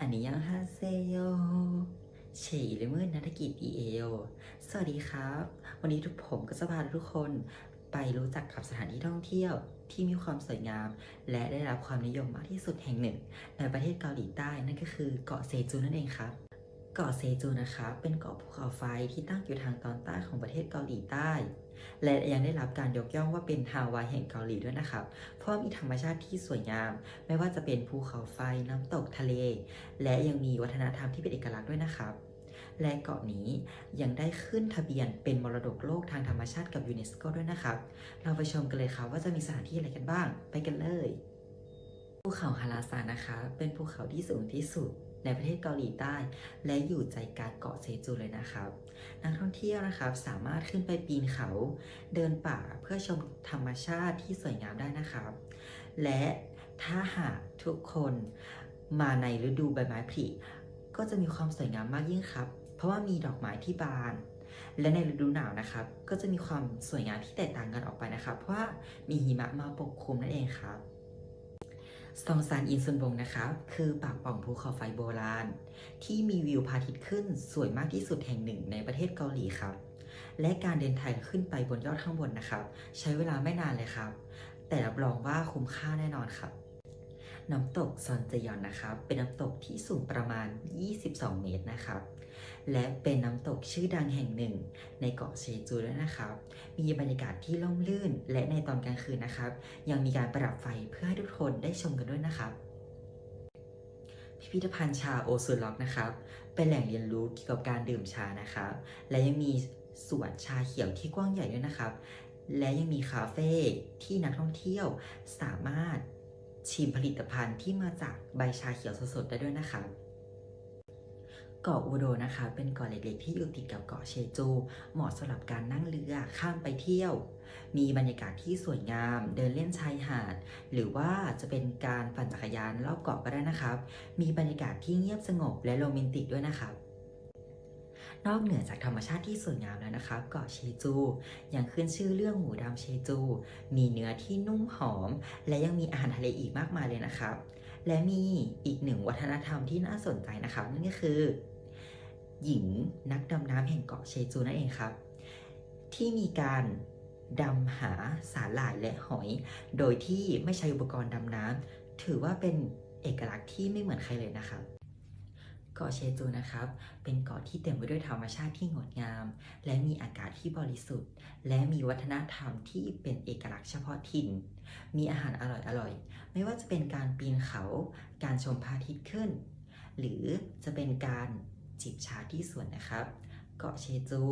อันนี้ยังฮาเซโยเฉยเลยมืดนักกิจอีเอโยสวัสดีครับ วันนี้ทุกผมก็จะพาทุกคนไปรู้จักกับสถานที่ท่องเที่ยวที่มีความสวยงาม และได้รับความนิยมมากที่สุดแห่งหนึ่ง ในประเทศเกาหลีใต้นั่นก็คือเกาะเซจูนั่นเองครับ เกาะเซจูนะคะ เป็นเกาะภูเขาไฟที่ตั้งอยู่ทางตอนใต้ของประเทศเกาหลีใต้ และยังได้รับการยกย่องว่าเป็นฮาวายแห่งเกาหลีด้วยนะครับ เพราะมีธรรมชาติที่สวยงาม ไม่ว่าจะเป็นภูเขาไฟน้ำตกทะเล และยังมีวัฒนธรรมที่เป็นเอกลักษณ์ด้วยนะครับ และเกาะนี้ยังได้ขึ้นทะเบียนเป็นมรดกโลกทางธรรมชาติกับยูเนสโกด้วยนะครับ เราไปชมกันเลยครับว่าจะมีสถานที่อะไรกันบ้าง ไปกันเลย ภูเขาฮาราซานนะคะ เป็นภูเขาที่สูงที่สุด ในประเทศเกาหลีใต้ และอยู่ใจกลางเกาะเซจูเลยนะครับ นักท่องเที่ยวนะครับสามารถขึ้นไปปีนเขาเดินป่าเพื่อชมธรรมชาติที่สวยงามได้นะครับ และถ้าหากทุกคนมาในฤดูใบไม้ผลิก็จะมีความสวยงามมากยิ่งครับ เพราะว่ามีดอกไม้ที่บาน และในฤดูหนาวนะครับ ก็จะมีความสวยงามที่แตกต่างกันออกไปนะครับ เพราะว่ามีหิมะมาปกคลุมนั่นเองครับ ซองซานอินซุนบงนะครับคือปากป่องภูเขาไฟโบราณ ที่มีวิวพระอาทิตย์ขึ้นสวยมากที่สุดแห่งหนึ่งในประเทศเกาหลีครับ และการเดินทางขึ้นไปบนยอดข้างบนนะครับ ใช้เวลาไม่นานเลยครับ แต่รับรองว่าคุ้มค่าแน่นอนครับ น้ำตกซอนเจยอนนะครับ เป็นน้ำตกที่สูงประมาณ 22 เมตรนะครับ และเป็นน้ำตกชื่อดังแห่งหนึ่ง ในเกาะเชจูด้วยนะครับ มีบรรยากาศที่ร่มรื่น และในตอนกลางคืนนะครับ ยังมีการประดับไฟเพื่อให้ทุกคนได้ชมกันด้วยนะครับ พิพิธภัณฑ์ชาโอซูล็อกนะครับ เป็นแหล่งเรียนรู้เกี่ยวกับการดื่มชานะครับ และยังมีสวนชาเขียวที่กว้างใหญ่ด้วยนะครับ และยังมีคาเฟ่ที่นักท่องเที่ยวสามารถ ชิมผลิตภัณฑ์ที่มาจากใบชาเขียวสดๆได้ด้วยนะครับเกาะอูโดนะคะ เป็นเกาะเล็กๆที่อยู่ติดกับเกาะเชจู เหมาะสำหรับการนั่งเรือข้ามไปเที่ยว มีบรรยากาศที่สวยงาม เดินเล่นชายหาด หรือว่าจะเป็นการปั่นจักรยานรอบเกาะก็ได้นะครับ มีบรรยากาศที่เงียบสงบและโรแมนติกด้วยนะครับ นอกเหนือจากธรรมชาติที่สวยงามแล้วนะครับ เกาะเชจูยังขึ้นชื่อเรื่องหมูดำเชจู มีเนื้อที่นุ่มหอม และยังมีอาหารทะเลอีกมากมายเลยนะครับ และมีอีกหนึ่งวัฒนธรรมที่น่าสนใจนะครับนั่นก็คือ หญิงนักดำน้ำแห่งเกาะเชจูนั่นเองครับ ที่มีการดำหาสาหร่ายและหอย โดยที่ไม่ใช้อุปกรณ์ดำน้ำถือว่าเป็นเอกลักษณ์ที่ไม่เหมือนใครเลยนะครับ เกาะเชจูนะครับ เป็นเกาะที่เต็มไปด้วยธรรมชาติที่งดงาม และมีอากาศที่บริสุทธิ์ และมีวัฒนธรรมที่เป็นเอกลักษณ์เฉพาะถิ่น มีอาหารอร่อยๆ ไม่ว่าจะเป็นการปีนเขา การชมพระอาทิตย์ขึ้น หรือจะเป็นการจิบชาที่สวนนะครับ เกาะเชจู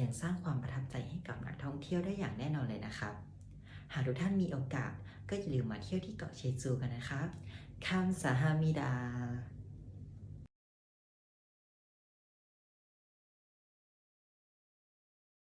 ยังสร้างความประทับใจให้กับนักท่องเที่ยวได้อย่างแน่นอนเลยนะครับ หากทุกท่านมีโอกาสก็อย่าลืมมาเที่ยวที่เกาะเชจูกันนะครับคัมซาฮามิดา